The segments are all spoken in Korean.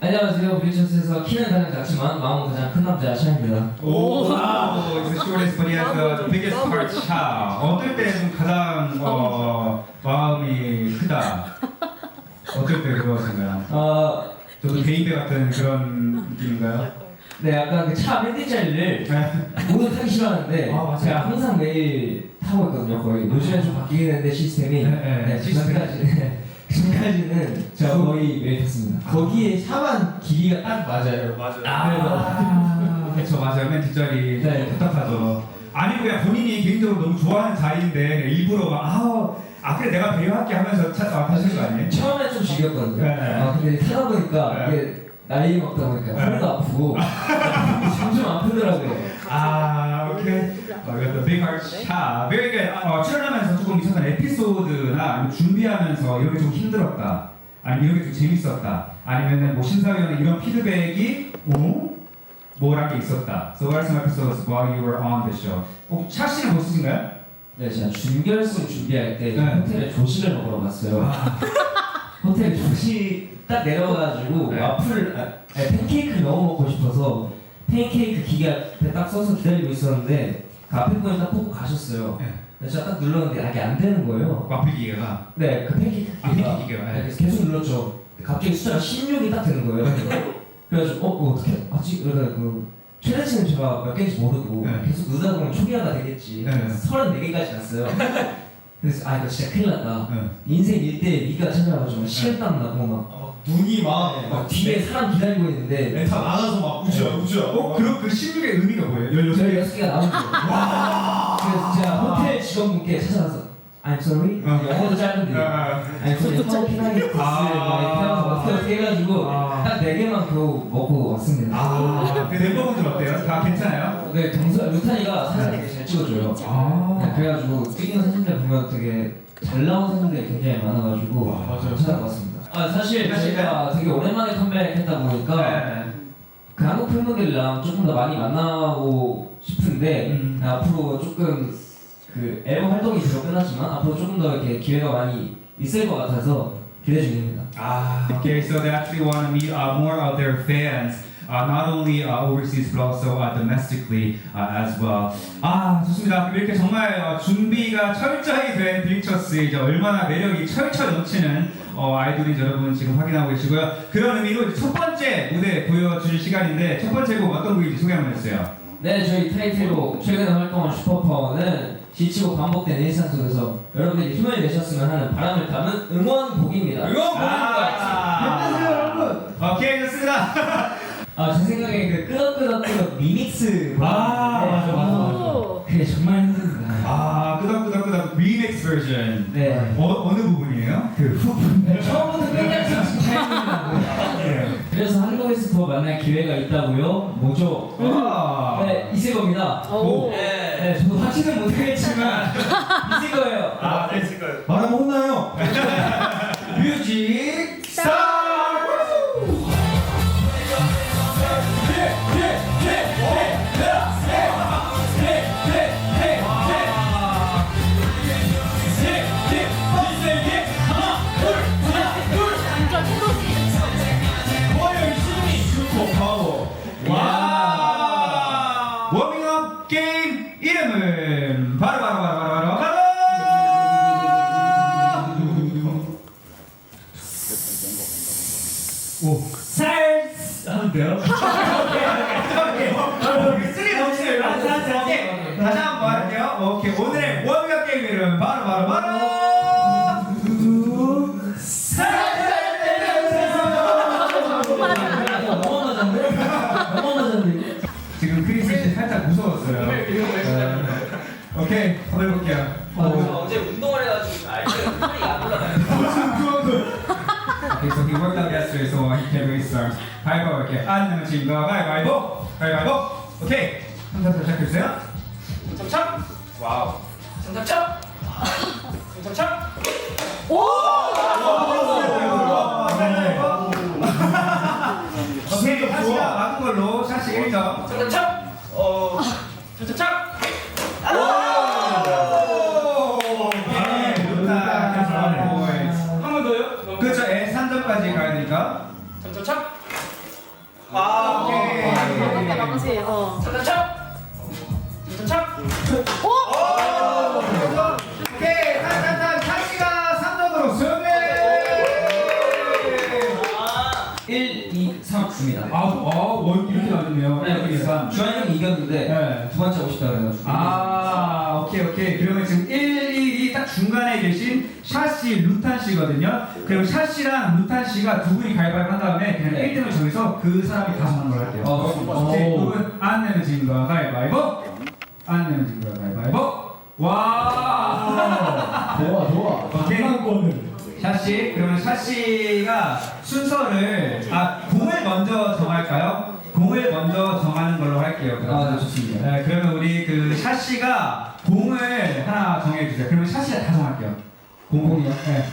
안녕하세요. 브리셔스에서 키는 가장 작지만 마음은 가장 큰 남자 샤입니다. 오, 와우, it's the shortest but he has the biggest heart. 차. 어떨 때좀 가장 어, 마음이 크다. 어떨 때 그러신가요? 어, 저도 베이비 같은 그런 느낌인가요? 네, 약간 그차 맨디 자리를 모두 타기 싫어하는데 아, 맞아요. 제가 항상 매일 타고 있거든요. 거의 요즘에 좀 바뀌긴 했는데 시스템이 네, 네, 네, 시스템. 지금까지 지금까지는 제가 거의 매일 탔습니다. 거기에 샤만 길이가 딱 맞아요. 맞아요. 아, 그렇죠, 맞아요. 맨 뒷자리 네. 답답하죠. 아니 그냥 본인이 개인적으로 너무 좋아하는 자리인데 일부러 막 아우 아 그래 내가 배려할게 하면서 차, 아, 타시는 거 아니에요? 처음에 좀 즐겼거든요. 네. 아, 근데 타다 보니까 네. 이게 나이 먹다 보니까 네. 허리도 아프고 점점 아프더라고요. 아, 어, 이것도 Big Heart Shot. Very good. 어, 출연하면서 조금 있었던 에피소드나 아니면 준비하면서 이런 게 좀 힘들었다. 아니면 이런 게 좀 재밌었다. 아니면은 뭐 심사위원의 이런 피드백이 오? 뭐란 게 있었다. So what are some episodes while you were on the show? 혹시 차 씨는 뭐 쓰신가요? 네, 제가 준결승 준비할 때 네. 호텔에 조식을 먹으러 갔어요. 아, 호텔 조식 딱 내려가가지고 네. 와플, 아, 아니, 팬케이크를 너무 먹고 싶어서 팬케이크 기계 앞에 딱 서서 기다리고 있었는데 그 앞에 딱 뽑고 가셨어요. 네. 그래서 제가 딱 눌렀는데 이게 안 되는 거예요. 와플 기계가. 네, 그 팬케이크 아, 기계가 팬케이크 기계가, 네. 네, 계속 눌렀죠. 갑자기 숫자가 16이 딱 되는 거예요. 그래가지고 어, 뭐 어떻게 아직 그러다 그 최대치는 제가 몇 개인지 모르고 네. 계속 누르다 보면 초기화가 되겠지. 네. 34개까지 갔어요. 그래서 아 이거 진짜 큰일 났다. 네. 인생 일대 위가 찾아가지고 막 식은땀 나고 막 눈이 막, 막막 뒤에 사람 기다리고 있는데 멘탈 나가서 막 우죠 우죠. 어, 그럼 그 16의 의미가 뭐예요? 16개? 저희 여섯 개가 나온 거예요. 그래서 제가 호텔 직원분께 찾아가서 I'm sorry 어. 영어도 짧은데 아, I'm sorry how can I get this 아. 막 이렇게 해가지고 아. 딱 네 개만 겨우 먹고 왔습니다. 아, 그 멤버분들 어때요? 다 괜찮아요? 네, 동서 루탄이가 사진 되게 잘 찍어줘요. 아. 네, 그래가지고 찍는 사진들 보면 되게 잘 나온 사진들이 굉장히 많아가지고 와, 맞아요. 찾아봤습니다. 아 사실 사실 저희가 되게 오랜만에 컴백했다 보니까 네. 그 한국 팬분들이랑 조금 더 많이 만나고 싶은데 음. 앞으로 조금 그 앨범 활동이 비록 끝났지만 앞으로 조금 더 이렇게 기회가 많이 있을 것 같아서 기대 중입니다. Ah, okay. So they actually want to meet uh, more of their fans, uh, not only uh, overseas but also uh, domestically uh, as well. 아 좋습니다. 이렇게 정말 어, 준비가 철저히 된 빌처스 이제 얼마나 매력이 철철 넘치는 어, 아이돌인지 여러분 지금 확인하고 계시고요. 그런 의미로 첫 번째 무대 보여줄 시간인데 첫 번째 곡 어떤 곡인지 소개 한번 해주세요. 네, 저희 타이틀곡 최근에 활동한 슈퍼파워는 지치고 반복된 일상 속에서 여러분들이 힘을 내셨으면 하는 바람을 담은 응원곡입니다. 아, 오케이 좋습니다. 아, 제 생각에 그 끄덕끄덕끄덕 리믹스 아, 맞아, 맞아, 맞아. 그게 정말 힘듭니다. 아 끄덕끄덕끄덕 리믹스 버전. 네. 어, 어느 부분이에요? 그 후분. 네, 처음부터 끝까지 잘 힘들다고요. 네. 그래서 한국에서 더 만날 기회가 있다고요? 뭐죠? 와. 네, 있을 겁니다. 오. 네, 네, 저도 확신은 못하겠지만 있을 거예요. 아, 네, 있을까요? 말하 오. 살 하는데요? 쓰리 넘치네요. 다시 한번 다시 한번 할게요. 오케이 오늘의 워밍업 게임 이름 바로 바로 바로 He can raise his arms. 가위바위보 할게. 안 지금 거 가위바위보. 가위바위보. 오케이. 한번 시작해주세요. 참참. 와우. 참참참. 참참참. 오케이, 샷시가 막은 걸로 샷시 1점. 참참참. 어. 참참참. 까지 가야 되니까. 참참참. 아, 오케이. 반복돼 망치. 어. 장착. 장착. 오케이, 탄탄탄 샤시가 3점으로 승리! 1, 2, 3 줍니다. 아, 어, 원 이렇게 나왔네요. 네, 이렇게 해서. 주한 형이 이겼는데 네. 두 번째 싶다 그래가지고. 아, 오케이, 오케이. 그러면 지금 1, 2이 딱 중간에 계신 샤씨, 루탄 씨거든요. 그리고 샤씨랑 루탄 씨가 두 분이 가위바위보 한 다음에 그냥 네. 1등을 정해서 그 사람이 가서 하는 걸 할게요. 어, 오케이, 오. 두분 안 내면 진 거야, 가위바위보. 안 내면 진 거야, 가위바위보. 와! 좋아 좋아. 오케이. 샤씨, 그러면 샤씨가 순서를 아 공을 먼저 정할까요? 공을 먼저 정하는 걸로 할게요. 아, 네, 좋습니다. 네, 그러면 우리 그 샤씨가 공을 하나 정해주세요. 그러면 샤씨가 다 정할게요. 공공이요? 네.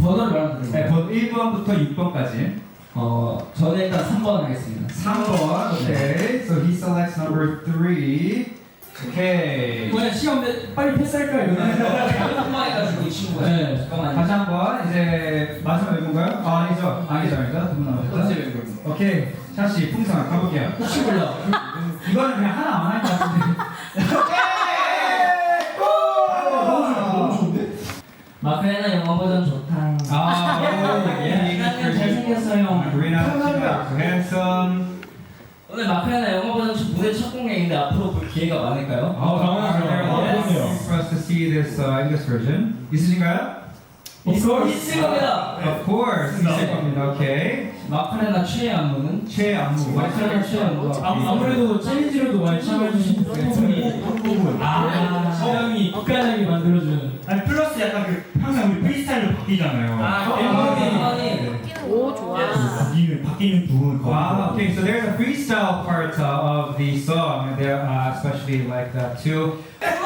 번호를 말하면 네, 되는 번 거예요? 1번부터 6번까지. 어, 저는 일단 3번 하겠습니다. 3번. 오케이. So he selects number 3. 오케이. 이번에 시간 내- 빨리 패스할까 이거. 한번 해가지고 이 친구가. 네. 잠깐만요. 다시 한번 이제 마지막 멤버인가요? 아, 아니죠. 아니죠, 아니죠. 두분 남았죠. 오케이. 샤씨 풍선 가볼게요. 혹시 몰라. 이거는 그냥 하나 안할것같은데. 너무 좋은데? 마크레나 영어 버전 좋다. 아, 예, 이강현 Marina, so handsome. 오늘 마크레나 영어 버전 첫- 무대 첫 공연인데 앞으로 볼 기회가 많을까요? 어, 당연하죠. 당연하죠. For us to see this uh, English version. 있으신가요? 있을 있을 겁니다. Of course. 있을 겁니다. 오케이. 마크레나 최애 안무는 최안무. 마크레나 최애 안무가 아, 아무래도 챌린지로도 많이 참여해주신 분이 아, 지영이 국가장이 만들어준. 아니 플러스 약간 그 항상 우리 프리스타일로 바뀌잖아요. 아, 앨 Okay, so there's a freestyle part uh, of the song, and there, uh, especially like that too.